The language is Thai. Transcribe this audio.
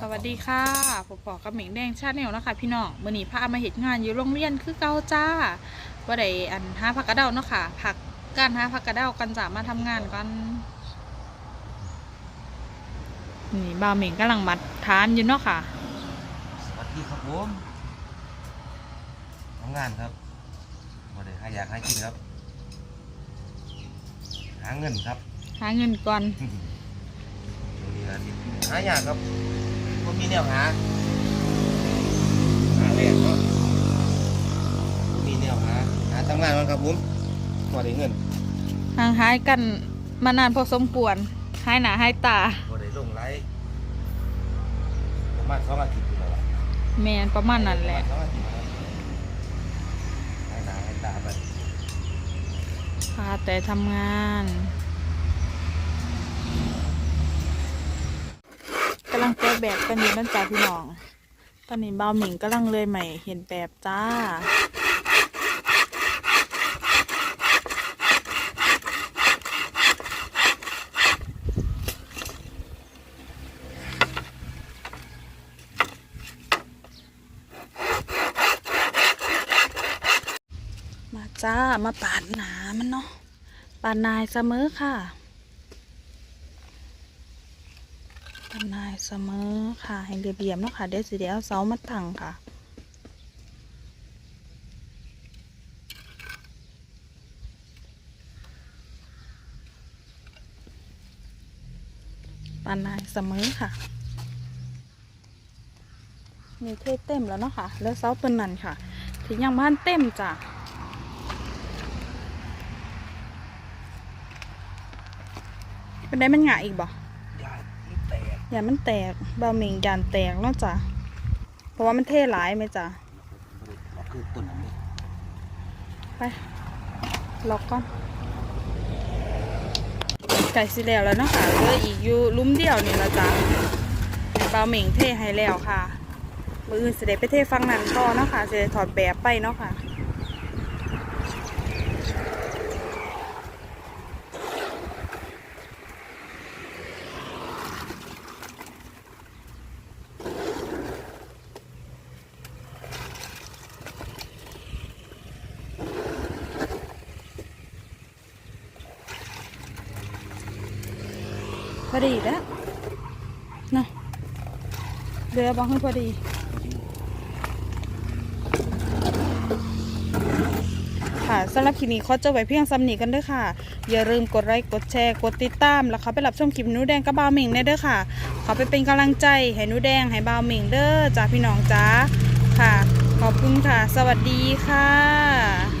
สวัสดีค่ะผมปอกับเหม่งแดงชาแนลนะคะพี่น้องมื่อนี้พามาเห็นงานอยู่โรงเรียนคือเก่าจ้าว่าได้อันหาผักกระเดาเนาะค่ะผักการหาผักกระเดากันจะมาทำงานกันนี่บ่าวเหม่งกำลังมัดทานอยู่เนาะค่ะสวัสดีครับผมทำงานครับบ่ได้หาอยากหากินครับ หาเงินครับ หาเงินก่อน ตรงนี้นะที่หาอยากครับ ก็มีแนวหาหาแรกก็บ่มีแนวหาหาทำงานก่อนครับผมบ่ได้เงินห่างหายกันมานานพอสมควรหายหนาหายตาบ่ได้ลงไลฟ์ประมาณสองอาทิตย์อยู่แล้วล่ะแมนประมาณนั้นแหละ ประมาณสองอาทิตย์ครับให้หน้าให้ตาไป พาแต่ทำงานำลังแก้แบบกันอยู่นั่นจ้าพี่น้อง ตอนนี้บ่าวหมิงกำลังเลยใหม่เห็นแบบจ้ามาจ้ามาปาดหนามันเนาะปาดนายเสมอค่ะ ปาดนายเสมอค่ะ ให้เรียบๆเนาะค่ะ เดี๋ยวสิเดี๋ยวเสามาตั้งค่ะปานนายเสมอค่ะ มีเทเต็มแล้วเนาะค่ะ แล้วเสาต้นนั้นค่ะที่ยังบ้านเต็มจ้ะเป็นได้มันหงายอีกบ่ อย่ามันแตกบะหมี่ยานแตกเนาะจ้ะเพราะว่ามันเทหลายไหมจ้ะคือต้นนั้นนี่ไปล็อกก่อนไก่สิแล้วแล้วเนาะค่ะเหลืออีกอยู่ลุ้มเดียวนี่ละจ้ะบาเหม่งเทให้แล้วค่ะมืออื่นสิได้ไปเทฟังนั่นต่อเนาะค่ะเสิได้ถอดแบบไปเนาะค่ะ พอดีแล้วนะเรือบางให้พอดี ค่ะสำหรับคลิปนี้ขอจบไว้เพียงซ้ำนี้กันเด้อค่ะ อย่าลืมกดไลค์กดแชร์กดติดตามแล้วเขาไปรับชมคลิปนูแดงกับบาวเหม่งได้เด้อค่ะเขาไปเป็นกำลังใจให้นูแดงให้บาวเหม่งเด้อจ้าพี่น้องจ้าค่ะ ขอบคุณค่ะ สวัสดีค่ะ